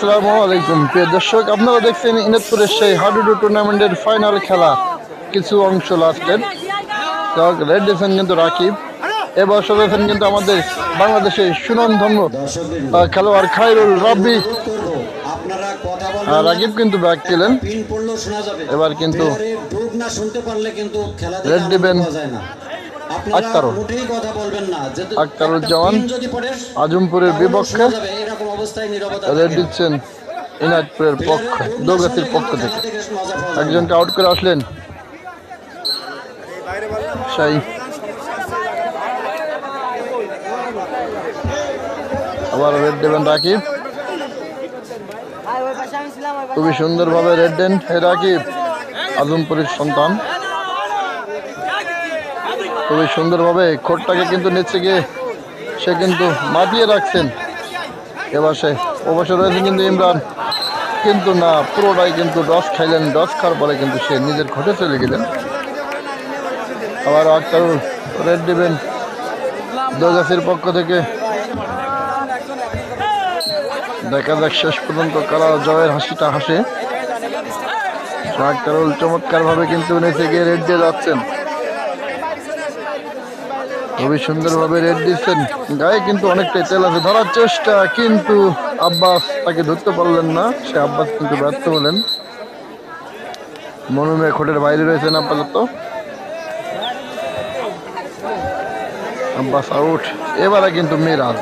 আসসালামু আলাইকুম। প্রিয় দর্শক আপনারা দেখছেন ইনাদপুরের সেই হাডুডু টুর্নামেন্টের ফাইনাল খেলা। কিছু অংশ লাস্টের রেড ডিফেন কিন্তু রাকিব। এবার রয়েছেন কিন্তু আমাদের বাংলাদেশের সুনামধন্য আহ, খেলোয়াড় খায়রুল রাব্বি। রাকিব কিন্তু ব্যাক যাবে এবার কিন্তু রেড দিবেন আক্তারুজ্জামান আজমপুরের বিপক্ষে রেড দিচ্ছেন ইনাদপুরের পক্ষ দৌগাতির পক্ষ থেকে। একজনকে আউট করে আসলেন। সেই আবার রেড দেবেন রাকিব। খুবই সুন্দরভাবে রেড দেন হে রাকিব আজমপুরের সন্তান। খুবই সুন্দরভাবে খোটটাকে কিন্তু নিচে গিয়ে সে কিন্তু মাতিয়ে রাখছেন। এবার সে অবশ্য রয়েছে কিন্তু ইমরান। কিন্তু না, পুরোটাই কিন্তু ডস খাইলেন ডস খাওয়ার পরে কিন্তু সে নিজের ঘটে চলে গেলেন। আবার আক্তারুল রেড দেবেন দোগাছির পক্ষ থেকে। দেখা যাক শেষ পর্যন্ত কারা জয়ের হাসিটা হাসে। আক্তারুল চমৎকার ভাবে কিন্তু নিচে গিয়ে রেড দিয়ে যাচ্ছেন। খুবই সুন্দরভাবে রেড দিচ্ছেন। গায়ে কিন্তু অনেকটাই তেল আছে, ধরার চেষ্টা, কিন্তু আব্বাস তাকে ধরতে পারলেন না। সে আব্বাস কিন্তু ব্যর্থ হলেন। মনুমে খোটের বাইরে রয়েছেন আপাতত। আব্বাস আউট এবারে কিন্তু মিরাজ।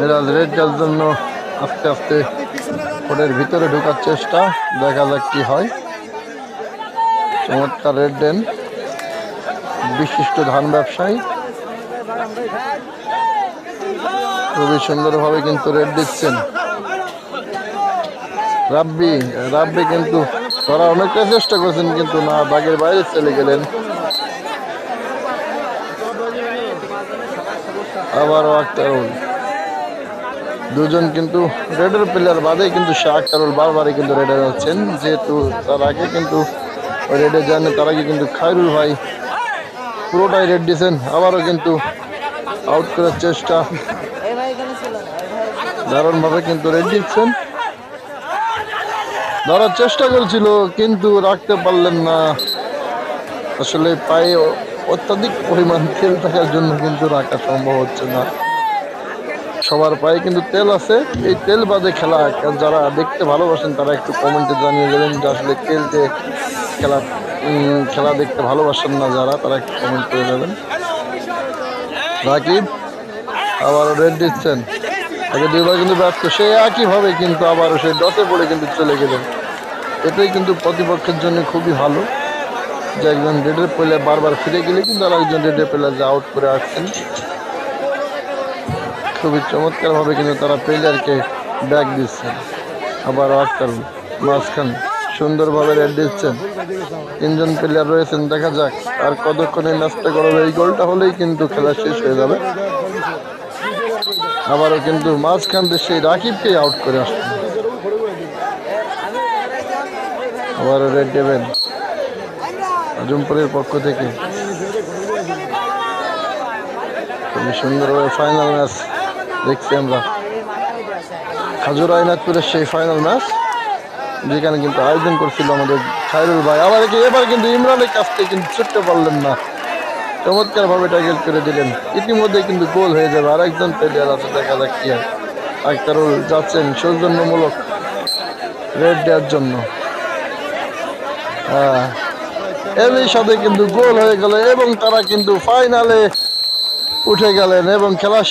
মিরাজ রেড দেওয়ার জন্য আস্তে আস্তে কোর্টের ভিতরে ঢোকার চেষ্টা। দেখা যাক কি হয়। চমৎকার রেড দেন। বিশিষ্ট ধান ব্যবসায়ী। খুবই সুন্দরভাবে কিন্তু রেড দিচ্ছেন। রাব্বি রাব্বি কিন্তু তারা অনেকটা চেষ্টা করছেন, কিন্তু না বাগের বাইরে চলে গেলেন। আবারও আক্তারুল দুজন কিন্তু রেডের প্লেয়ার বাদে কিন্তু সে আক্তারুল বারবারই কিন্তু রেডে যাচ্ছেন। যেহেতু তার আগে কিন্তু রেডে যান তার আগে কিন্তু খায়রুল ভাই পুরোটাই রেড দিয়েছেন। আবারও কিন্তু আউট করার চেষ্টা। দারুণভাবে কিন্তু রেড দিচ্ছেন। ধরার চেষ্টা করেছিল, কিন্তু রাখতে পারলেন না। আসলে পায়ে অত্যাধিক পরিমাণ তেল থাকার জন্য কিন্তু রাখা সম্ভব হচ্ছে না। সবার পায়ে কিন্তু তেল আছে। এই তেল বাদে খেলা, যারা দেখতে ভালোবাসেন, তারা একটু কমেন্টে জানিয়ে দেবেন যে আসলে তেল খেলা খেলা দেখতে ভালোবাসেন না যারা, তারা একটু কমেন্ট করে দেবেন। রাকিব আবারও রেড দিচ্ছেন। আগে দুইবার কিন্তু ব্যর্থ, সে একইভাবে কিন্তু আবারও সেই ডটে পড়ে কিন্তু চলে গেলেন। এটাই কিন্তু প্রতিপক্ষের জন্য খুবই ভালো। যে একজন রেডের প্লেয়ার বারবার ফিরে গেলে কিন্তু আর একজন রেডের প্লেয়ার যে আউট করে আসছেন। খুবই চমৎকারভাবে কিন্তু তারা প্লেয়ারকে ব্যাক দিচ্ছেন। আবার আক্তার মাঝখানে। সুন্দরভাবে রেড দিচ্ছেন। তিনজন প্লেয়ার রয়েছেন, দেখা যাক। আর কতক্ষণে ম্যাচটা করবে, এই গোলটা হলেই কিন্তু খেলা শেষ হয়ে যাবে। আবারও কিন্তু মাঝখান দিয়ে সেই রাকিবকেই আউট করে আসছেন আবারও রেড দেবেন। আজমপুরের পক্ষ থেকে। খুবই সুন্দরভাবে ফাইনাল ম্যাচ দেখছি আমরা। খাজুর আইনাথপুরের সেই ফাইনাল ম্যাচ যেখানে কিন্তু আয়োজন করছিল আমাদের খায়রুল ভাই। আবার কি, এবার কিন্তু ইমরানের কাছ থেকে কিন্তু ছুটতে পারলেন না। চমৎকার ভাবে টার্গেট করে দিলেন। ইতিমধ্যে কিন্তু গোল হয়ে যাবে। আর একজন প্লেয়ার আছে, দেখা যাক কি আক্তারুল যাচ্ছেন সৌজন্যমূলক রেড দেওয়ার জন্য। হ্যাঁ। এরই সাথে কিন্তু গোল হয়ে গেল এবং তারা কিন্তু ফাইনালে উঠে গেলেন এবং খেলা